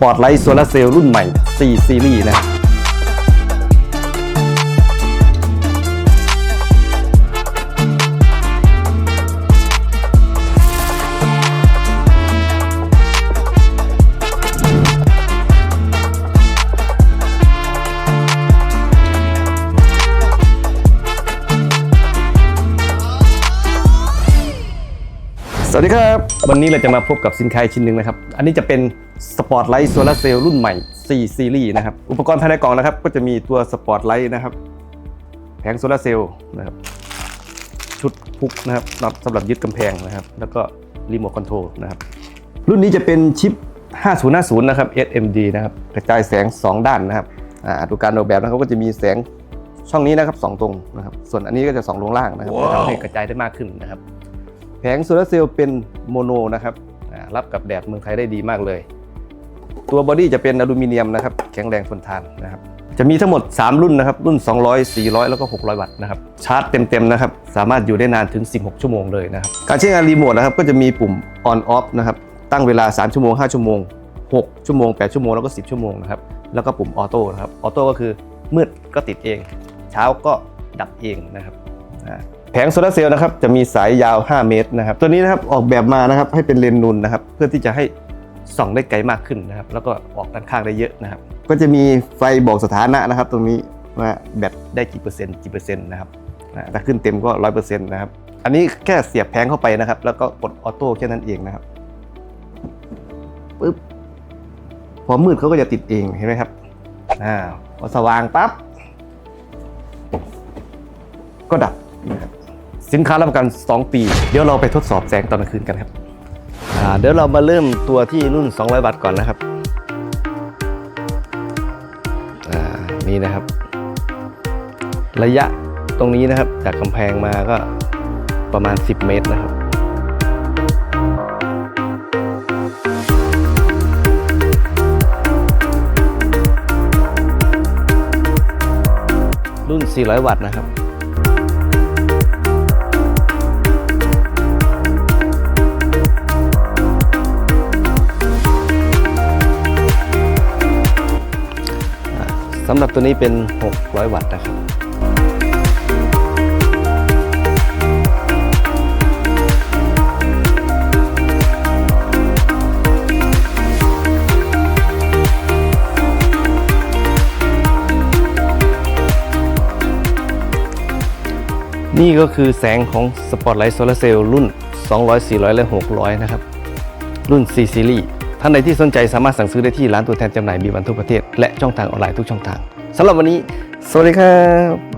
ปอร์ตไลท์โซลาเซลล์รุ่นใหม่ 4 ซีรีส์นะ วัสดีครับ วันนี้เราจะมาพบกับสินค้าชิ้นหนึ่งนะครับ อันนี้จะเป็นสปอร์ตไลท์โซลาเซลล์รุ่นใหม่4ซีรีส์นะครับ อุปกรณ์ภายในกล่องนะครับ ก็จะมีตัวสปอร์ตไลท์นะครับ แผงโซลาเซลล์นะครับ ชุดพุกนะครับสำหรับยึดกำแพงนะครับ แล้วก็รีโมทคอนโทรลนะครับ รุ่นนี้จะเป็นชิป 5050 นะครับ SMD นะครับ กระจายแสง 2 ด้านนะครับอ่าดูการออกแบบนะครับก็จะมีแสงช่องนี้นะครับ 2 ตรงนะครับ ส่วนอันนี้ก็จะ2ลงล่างนะครับจะทำให้กระจายได้มากขึ้นนะครับ แผงโซลาร์เซลล์เป็นโมโนนะครับรับกับแดดเมืองไทยได้ดีมากเลย ตัวบอดี้จะเป็นอลูมิเนียมนะครับแข็งแรงทนทานนะครับจะมีทั้งหมด 3 รุ่นนะครับ รุ่น 200 400 แล้วก็ 600 วัตต์นะครับ ชาร์จเต็ม ๆ นะครับ สามารถอยู่ได้นานถึง 16 ชั่วโมงเลยนะครับ การใช้งานรีโมทนะครับ ก็จะมีปุ่ม on off นะครับ ตั้งเวลา 3 ชั่วโมง 5 ชั่วโมง 6 ชั่วโมง 8 ชั่วโมง แล้วก็ 10 ชั่วโมงนะครับ แล้วก็ปุ่มออโต้นะครับ ออโต้ก็คือมืดก็ติดเอง เช้าก็ดับเองนะครับ ผงโซลาเซลล์นะครับจะมีสายยาว 5 เมตรนะครับตัวนี้นะครับออกแบบมานะครับให้เป็นเลนส์นูนนะครับเพื่อที่จะให้ส่องได้ไกลมากขึ้นนะครับแล้วก็ออกด้านข้างได้เยอะนะครับ ก็จะมีไฟบอกสถานะนะครับ ตรงนี้ว่าแบตได้กี่เปอร์เซ็นต์กี่เปอร์เซ็นต์นะครับถ้าขึ้นเต็มก็ร้อยเปอร์เซ็นต์นะครับอันนี้แค่เสียบแผงเข้าไปนะครับ แล้วก็กดออโต้แค่นั้นเองนะครับปึ๊บพอมืดเขาก็จะติดเองเห็นไหมครับอ่าพอสว่างปั๊บก็ดับนะครับ สินค้ารับประกัน 2 ปี เดี๋ยวเราไปทดสอบแสงตอนกลางคืนกันครับอ่าเดี๋ยวเรามาเริ่มตัวที่รุ่น 200 วัตต์ก่อนนะครับอ่านี่นะครับ ระยะตรงนี้นะครับ จากกำแพงมาก็ประมาณ 10 เมตรนะครับรุ่น 400 วัตต์นะครับ สำหรับตัวนี้เป็น 600 วัตต์นะครับนี่ก็คือแสงของ Spotlight Solar Cell รุ่น 200 400 และ 600 นะครับ รุ่น C Series ท่านใดที่สนใจสามารถสั่งซื้อได้ที่ร้านตัวแทนจำหน่ายบีวันทุกประเทศ และช่องทางออนไลน์ทุกช่องทางสำหรับวันนี้ สวัสดีครับ